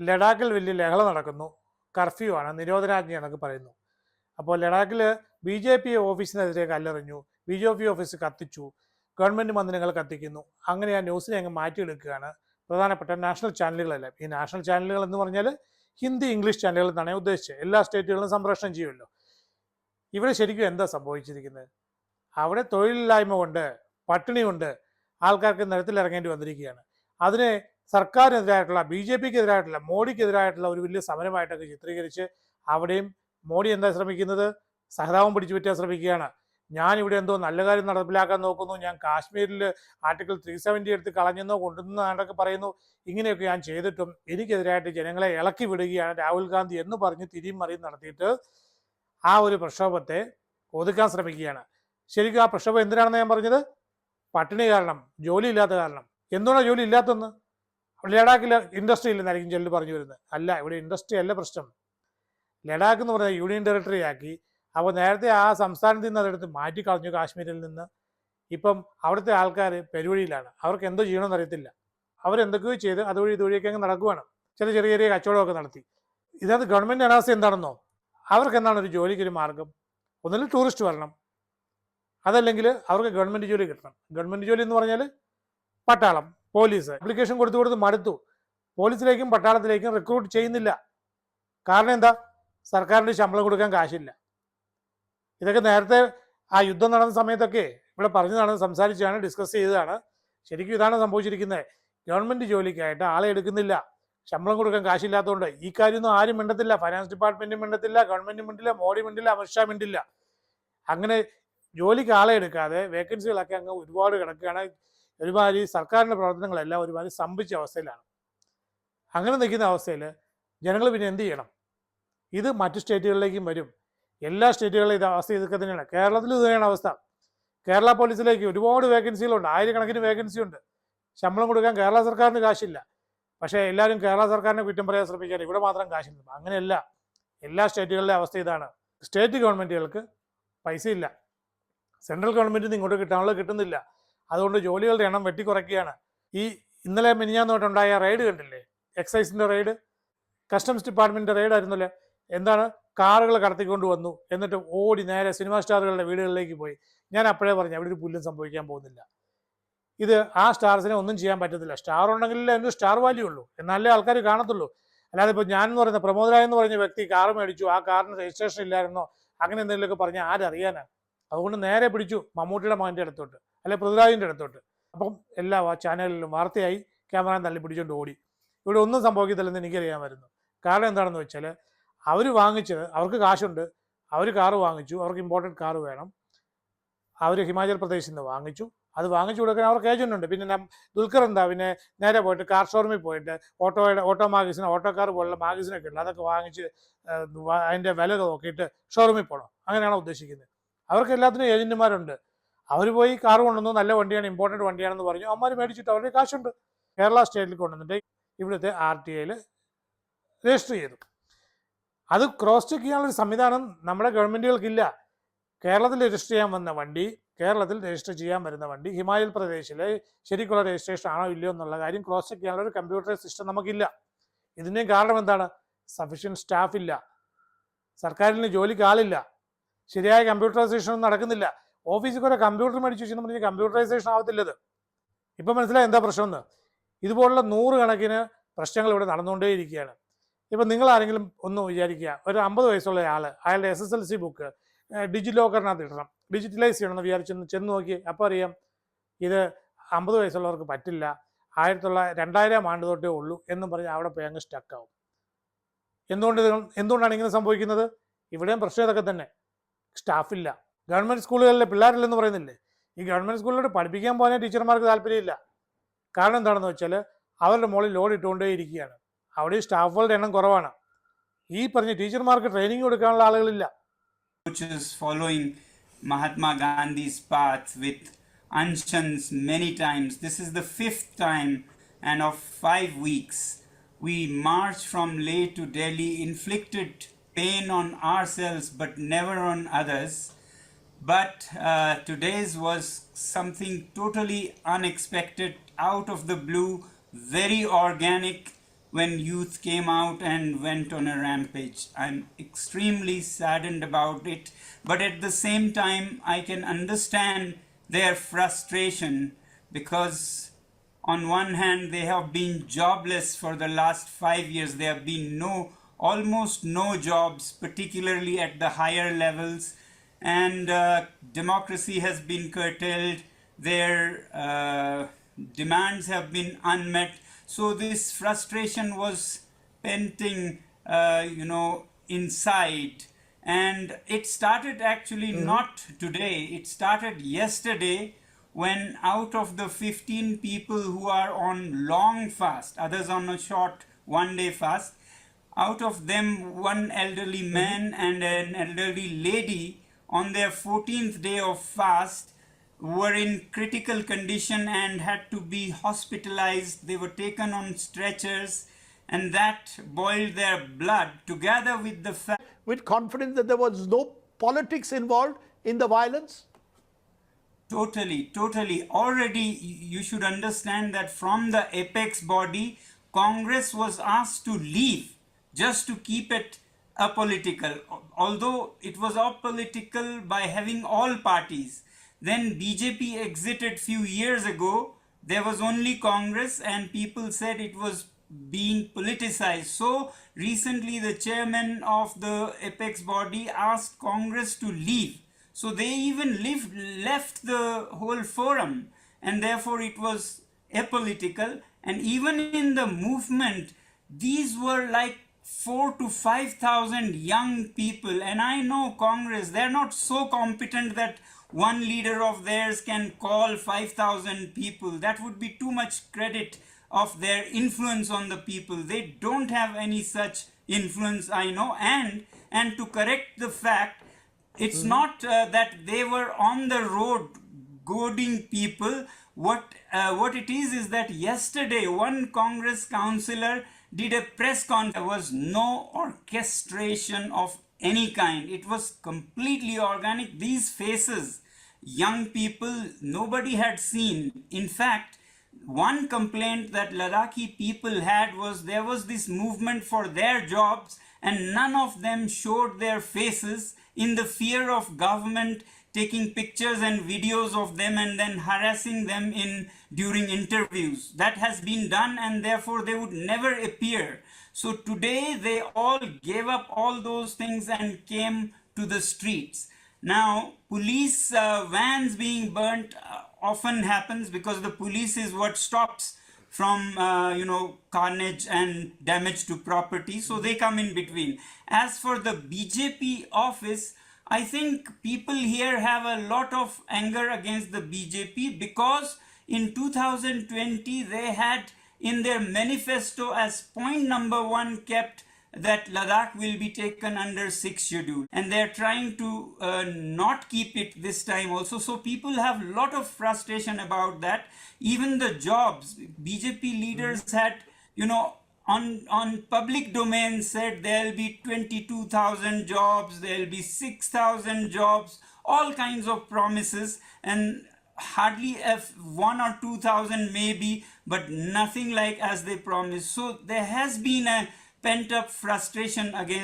ലഡാക്കിൽ വലിയ ലഹള നടക്കുന്നു. കർഫ്യൂ ആണ് നിരോധനാജ്ഞയാണെന്നൊക്കെ പറയുന്നു. അപ്പോൾ ലഡാക്കിൽ ബി ജെ പി ഓഫീസിനെതിരെ കല്ലെറിഞ്ഞു. ബി ജെ പി ഓഫീസ് കത്തിച്ചു. ഗവൺമെന്റ് മന്ദിരങ്ങൾ കത്തിക്കുന്നു. അങ്ങനെ ആ ന്യൂസിനെ അങ്ങ് മാറ്റിയെടുക്കുകയാണ് പ്രധാനപ്പെട്ട നാഷണൽ ചാനലുകളെല്ലാം. ഈ നാഷണൽ ചാനലുകൾ എന്ന് പറഞ്ഞാൽ ഹിന്ദി ഇംഗ്ലീഷ് ചാനലുകൾ എന്നാണ് ഉദ്ദേശിച്ചത്. എല്ലാ സ്റ്റേറ്റുകളിലും സംപ്രേഷണം ചെയ്യുമല്ലോ. ഇവിടെ ശരിക്കും എന്താ സംഭവിച്ചിരിക്കുന്നത്? അവിടെ തൊഴിലില്ലായ്മ കൊണ്ട് പട്ടിണി കൊണ്ട് ആൾക്കാർക്ക് നിരത്തിലിറങ്ങേണ്ടി വന്നിരിക്കുകയാണ്. അതിനെ സർക്കാരിനെതിരായിട്ടുള്ള ബി ജെ പിക്ക് എതിരായിട്ടുള്ള മോഡിക്കെതിരായിട്ടുള്ള ഒരു വലിയ സമരമായിട്ടൊക്കെ ചിത്രീകരിച്ച് അവിടെയും മോഡി എന്താ ശ്രമിക്കുന്നത്? സഹതാപം പിടിച്ചു പറ്റാൻ ശ്രമിക്കുകയാണ്. ഞാൻ ഇവിടെ എന്തോ നല്ല കാര്യം നടപ്പിലാക്കാൻ നോക്കുന്നു. ഞാൻ കാശ്മീരിൽ ആർട്ടിക്കിൾ ത്രീ സെവന്റി എടുത്ത് കളഞ്ഞെന്നോ കൊണ്ടുവന്നതാണ്ടൊക്കെ പറയുന്നു. ഇങ്ങനെയൊക്കെ ഞാൻ ചെയ്തിട്ടും എനിക്കെതിരായിട്ട് ജനങ്ങളെ ഇളക്കി വിടുകയാണ് രാഹുൽ ഗാന്ധി എന്ന് പറഞ്ഞ് തിരിയും മറിയും നടത്തിയിട്ട് ആ ഒരു പ്രക്ഷോഭത്തെ ഒതുക്കാൻ ശ്രമിക്കുകയാണ്. ശരിക്കും ആ പ്രക്ഷോഭം എന്തിനാണെന്ന് ഞാൻ പറഞ്ഞത്? പട്ടിണി കാരണം ജോലി ഇല്ലാത്ത കാരണം. എന്തുകൊണ്ടാണ് ജോലി ഇല്ലാത്തെന്ന് ലഡാക്കിൽ ഇൻഡസ്ട്രി ഇല്ലെന്നായിരിക്കും ചിലർ പറഞ്ഞു വരുന്നത്. അല്ല ഇവിടെ ഇൻഡസ്ട്രി അല്ല പ്രശ്നം. ലഡാക്ക് എന്ന് പറഞ്ഞാൽ യൂണിയൻ ടെറിട്ടറി ആക്കി അപ്പോൾ നേരത്തെ ആ സംസ്ഥാനത്ത് നിന്ന് അതെടുത്ത് മാറ്റി മാറ്റിക്കളഞ്ഞു കാശ്മീരിൽ നിന്ന്. ഇപ്പം അവിടുത്തെ ആൾക്കാർ പെരുവഴിയിലാണ്. അവർക്ക് എന്തോ ചെയ്യണമെന്ന് അറിയത്തില്ല. അവരെന്തൊക്കെയോ ചെയ്ത് അതുവഴി ഇതുവഴിയൊക്കെ അങ്ങ് നടക്കുവാണ്. ചില ചെറിയ ചെറിയ കച്ചവടമൊക്കെ നടത്തി. ഇതിനകത്ത് ഗവൺമെന്റ് അനാസ്ഥ എന്താണെന്നോ? അവർക്ക് എന്താണ് ഒരു ജോലിക്ക് ഒരു മാർഗം? ഒന്നുകിൽ ടൂറിസ്റ്റ് വരണം. അതല്ലെങ്കിൽ അവർക്ക് ഗവൺമെന്റ് ജോലി കിട്ടണം. ഗവൺമെന്റ് ജോലി എന്ന് പറഞ്ഞാൽ പട്ടാളം. പോലീസ്. അപ്ലിക്കേഷൻ കൊടുത്തു കൊടുത്ത് മടുത്തു. പോലീസിലേക്കും പട്ടാളത്തിലേക്കും റിക്രൂട്ട് ചെയ്യുന്നില്ല. കാരണം എന്താ? സർക്കാരിന് ശമ്പളം കൊടുക്കാൻ കാശില്ല. ഇതൊക്കെ നേരത്തെ ആ യുദ്ധം നടന്ന സമയത്തൊക്കെ ഇവിടെ പറഞ്ഞതാണ് സംസാരിച്ചാണ് ഡിസ്കസ് ചെയ്തതാണ്. ശരിക്കും ഇതാണ് സംഭവിച്ചിരിക്കുന്നത്. ഗവൺമെന്റ് ജോലിക്കായിട്ട് ആളെ എടുക്കുന്നില്ല. ശമ്പളം കൊടുക്കാൻ കാശില്ലാത്തതുകൊണ്ട് ഈ കാര്യമൊന്നും ആരും മിണ്ടത്തില്ല. ഫൈനാൻസ് ഡിപ്പാർട്ട്മെന്റും മിണ്ടത്തില്ല. ഗവൺമെന്റും മിണ്ടില്ല മോഡി മിണ്ടില്ല അമിത്ഷാ മിണ്ടില്ല അങ്ങനെ ജോലിക്ക് ആളെ എടുക്കാതെ വേക്കൻസികളൊക്കെ അങ്ങ് ഒരുപാട് കിടക്കുകയാണ്. ഒരുമാതിരി സർക്കാരിന്റെ പ്രവർത്തനങ്ങളെല്ലാം ഒരുമാതിരി സ്തംഭിച്ച അവസ്ഥയിലാണ്. അങ്ങനെ നിൽക്കുന്ന അവസ്ഥയിൽ ജനങ്ങൾ പിന്നെ എന്ത് ചെയ്യണം? ഇത് മറ്റു സ്റ്റേറ്റുകളിലേക്കും വരും. എല്ലാ സ്റ്റേറ്റുകളിലും ഇത് അവസ്ഥ ഇതൊക്കെ തന്നെയാണ് കേരളത്തിൽ ഇതുതന്നെയാണ് അവസ്ഥ. കേരള പോലീസിലേക്ക് ഒരുപാട് വേക്കൻസികളുണ്ട്. ആയിരക്കണക്കിന് വേക്കൻസി ഉണ്ട് ശമ്പളം കൊടുക്കാൻ കേരള സർക്കാരിന് കാശില്ല. പക്ഷേ എല്ലാവരും കേരള സർക്കാരിനെ കുറ്റം പറയാൻ ശ്രമിക്കാൻ ഇവിടെ മാത്രം കാശില്ല. അങ്ങനെയല്ല. എല്ലാ സ്റ്റേറ്റുകളിലെ അവസ്ഥ ഇതാണ്. സ്റ്റേറ്റ് ഗവൺമെന്റുകൾക്ക് പൈസയില്ല. സെൻട്രൽ ഗവൺമെന്റിൽ ഇങ്ങോട്ട് കിട്ടാനുള്ളത് കിട്ടുന്നില്ല. അതുകൊണ്ട് ജോലികളുടെ എണ്ണം വെട്ടിക്കുറയ്ക്കുകയാണ്. ഈ ഇന്നലെ മിനിഞ്ഞാന്നോട്ടുണ്ടായ റെയ്ഡ് കണ്ടില്ലേ? എക്സൈസിന്റെ റെയ്ഡ്? കസ്റ്റംസ് ഡിപ്പാർട്ട്മെന്റിന്റെ റെയ്ഡ് ആയിരുന്നല്ലേ? എന്താണ്? കാറുകൾ കടത്തിക്കൊണ്ട് വന്നു. എന്നിട്ട് ഓടി നേരെ സിനിമാ സ്റ്റാറുകളുടെ വീടുകളിലേക്ക് പോയി. ഞാൻ അപ്പോഴേ പറഞ്ഞു അവിടെ ഒരു പുല്ലും സംഭവിക്കാൻ പോകുന്നില്ല. ഇത് ആ സ്റ്റാർസിനെ ഒന്നും ചെയ്യാൻ പറ്റത്തില്ല. സ്റ്റാർ ഉണ്ടെങ്കിലേ അതിന് സ്റ്റാർ വാല്യൂ ഉള്ളൂ. എന്നാലേ ആൾക്കാർ കാണത്തുള്ളൂ. അല്ലാതെ ഇപ്പോൾ ഞാൻ എന്ന് പറയുന്ന പ്രമോദരായ എന്ന് പറഞ്ഞ വ്യക്തി കാർ മേടിച്ചു. ആ കാറിന് രജിസ്ട്രേഷൻ ഇല്ലായിരുന്നോ? അങ്ങനെ എന്തെങ്കിലുമൊക്കെ പറഞ്ഞാൽ ആരറിയാനാണ്? അതുകൊണ്ട് നേരെ പിടിച്ചു മമ്മൂട്ടിയുടെ മകന്റെ അടുത്തോട്ട്. അല്ലെ പൃഥ്വിരാജിന്റെ അടുത്തോട്ട്. അപ്പം എല്ലാ ചാനലിലും വാർത്തയായി ക്യാമറ തള്ളി പിടിച്ചുകൊണ്ട് ഓടി. ഇവിടെ ഒന്നും സംഭവിക്കത്തില്ലെന്ന് എനിക്കറിയാമായിരുന്നു. കാരണം എന്താണെന്ന് വെച്ചാൽ അവർ വാങ്ങിച്ചത് അവർക്ക് കാശുണ്ട് അവർ കാറ് വാങ്ങിച്ചു അവർക്ക് ഇമ്പോർട്ടന്റ് കാറ് വേണം. അവർ ഹിമാചൽ പ്രദേശിൽ നിന്ന് വാങ്ങിച്ചു. അത് വാങ്ങിച്ചു കൊടുക്കാൻ അവർക്ക് ഏജന്റ് ഉണ്ട്. പിന്നെ ദുൽഖർ എന്താ പിന്നെ നേരെ പോയിട്ട് കാർ ഷോറൂമിൽ പോയിട്ട് ഓട്ടോയുടെ ഓട്ടോ മാഗസിൻ ഓട്ടോ കാർ പോലുള്ള മാഗസിനൊക്കെ ഉണ്ട്. അതൊക്കെ വാങ്ങിച്ച് അതിന്റെ വില നോക്കിയിട്ട് ഷോറൂമിൽ പോകണം അങ്ങനെയാണ് ഉദ്ദേശിക്കുന്നത് അവർക്ക് എല്ലാത്തിനും ഏജന്റുമാരുണ്ട് അവർ പോയി കാർ കൊണ്ടുവന്നു നല്ല വണ്ടിയാണ് ഇമ്പോർട്ടന്റ് വണ്ടിയാണെന്ന് പറഞ്ഞു. അവന്മാർ മേടിച്ചിട്ട് അവരുടെ കാശുണ്ട്. കേരള സ്റ്റേറ്റിൽ കൊണ്ടുവന്നിട്ട് ഇവിടുത്തെ ആർ ടി ഐയിൽ രജിസ്റ്റർ ചെയ്തു. അത് ക്രോസ് ചെക്ക് ചെയ്യാനുള്ള ഒരു സംവിധാനം നമ്മുടെ ഗവൺമെന്റുകൾക്കില്ല കേരളത്തിൽ രജിസ്റ്റർ ചെയ്യാൻ വന്ന വണ്ടി കേരളത്തിൽ രജിസ്റ്റർ ചെയ്യാൻ വരുന്ന വണ്ടി ഹിമാചൽ പ്രദേശിലെ ശരിക്കുള്ള രജിസ്ട്രേഷൻ ആണോ ഇല്ലയോ എന്നുള്ള കാര്യം ക്രോസ് ചെക്ക് ചെയ്യാനുള്ള ഒരു കമ്പ്യൂട്ടർ സിസ്റ്റം നമുക്കില്ല. ഇതിന്റെയും കാരണം എന്താണ്? സഫീഷ്യന്റ് സ്റ്റാഫ് ഇല്ല. സർക്കാരിന് ജോലിക്ക് ആളില്ല. ശരിയായ കമ്പ്യൂട്ടറൈസേഷൻ ഒന്നും നടക്കുന്നില്ല. ഓഫീസിൽ കുറെ കമ്പ്യൂട്ടർ മേടിച്ചു വെച്ചു പറഞ്ഞാൽ കമ്പ്യൂട്ടറൈസേഷൻ ആവത്തില്ലത്. ഇപ്പം മനസ്സിലായി എന്താ പ്രശ്നമെന്ന്? ഇതുപോലുള്ള നൂറുകണക്കിന് പ്രശ്നങ്ങൾ ഇവിടെ നടന്നുകൊണ്ടേയിരിക്കുകയാണ്. ഇപ്പം നിങ്ങൾ ആരെങ്കിലും ഒന്ന് വിചാരിക്കുക ഒരു അമ്പത് വയസ്സുള്ള ആൾ അയാളുടെ S S L C book ഡിജി ലോക്കറിനകത്ത് ഇടണം. ഡിജിറ്റലൈസ് ചെയ്യണമെന്ന് വിചാരിച്ചൊന്ന് ചെന്ന് നോക്കി അപ്പോൾ അറിയാം ഇത് അമ്പത് വയസ്സുള്ളവർക്ക് പറ്റില്ല ആയിരത്തി തൊള്ളായിരം രണ്ടായിരം ആണ്ട് തൊട്ടേ ഉള്ളൂ എന്നും പറഞ്ഞ് അവിടെ പോയി അങ്ങ് സ്റ്റക്കാവും എന്തുകൊണ്ട് എന്തുകൊണ്ടാണ് ഇങ്ങനെ സംഭവിക്കുന്നത്? ഇവിടെയും പ്രശ്നം ഇതൊക്കെ തന്നെ. സ്റ്റാഫില്ല ഗവൺമെന്റ് സ്കൂളുകളിലെ പിള്ളേരില്ലെന്ന് പറയുന്നില്ലേ? ഈ ഗവൺമെന്റ് സ്കൂളിലോട്ട് പഠിപ്പിക്കാൻ പോകാനേ ടീച്ചർമാർക്ക് താല്പര്യമില്ല. കാരണം എന്താണെന്ന് വെച്ചാൽ അവരുടെ മുകളിൽ ലോഡ് ഇട്ടുകൊണ്ടേ ഇരിക്കുകയാണ് അവിടെ സ്റ്റാഫുകളുടെ എണ്ണം കുറവാണ്. ഈ പറഞ്ഞ ടീച്ചർമാർക്ക് ട്രെയിനിങ് കൊടുക്കാനുള്ള ആളുകളില്ല. Coaches following Mahatma Gandhi's path with Anshans many times. This is the fifth time, and of five weeks, we march from Leh to Delhi, inflicted pain on ourselves but never on others. But uh, today's was something totally unexpected, out of the blue, very organic, when youth came out and went on a rampage. I'm extremely saddened about it, but at the same time, I can understand their frustration because on one hand they have been jobless for the last 5 years there have been no almost no jobs particularly at the higher levels and uh, democracy has been curtailed. Their uh, demands have been unmet. So this frustration was painting uh, you know inside. And it started actually not today. It started yesterday when out of the 15 people who are on long fast others on a short one day fast out of them one elderly man and an elderly lady on their 14th day of fast were in critical condition and had to be hospitalized they were taken on stretchers and that boiled their blood together with the fact with confidence that there was no politics involved in the violence? Totally, totally. Already, you should understand that from the apex body, Congress was asked to leave just to keep it apolitical. Al- Although it was apolitical by having all parties. Then BJP exited few years ago. There was only Congress, and people said it was being politicized. So recently, the chairman of the apex body asked Congress to leave. So they even lived, left the whole forum, and therefore it was apolitical. And even in the movement, these were like four to five thousand young people. And I know Congress, they're not so competent that one leader of theirs can call 5,000 people. That would be too much credit of their influence on the people. They don't have any such influence, I know. And and to correct the fact, it's not uh, that they were on the road goading people. What uh, what it is is that yesterday one Congress councillor did a press conference. There was no orchestration of any kind. It was completely organic. These faces, young people, nobody had seen. In fact, one complaint that Ladakhi people had was there was this movement for their jobs and none of them showed their faces in the fear of government taking pictures and videos of them and then harassing them in during interviews. That has been done and therefore they would never appear. So today they all gave up all those things and came to the streets. Now police uh, vans being burnt uh, often happens because the police is what stops from uh, you know carnage and damage to property. So they come in between. As for the bjp office i think people here have a lot of anger against the bjp because in 2020 they had in their manifesto as point number 1 kept that Ladakh will be taken under sixth schedule, and they're trying to uh, not keep it this time also. So people have a lot of frustration about that. Even the jobs, BJP leaders had, you know, on on public domain said there'll be 22,000 jobs, there'll be 6,000 jobs, all kinds of promises, and hardly if one or two thousand maybe, but nothing like as they promised. So there has been a pent up frustration against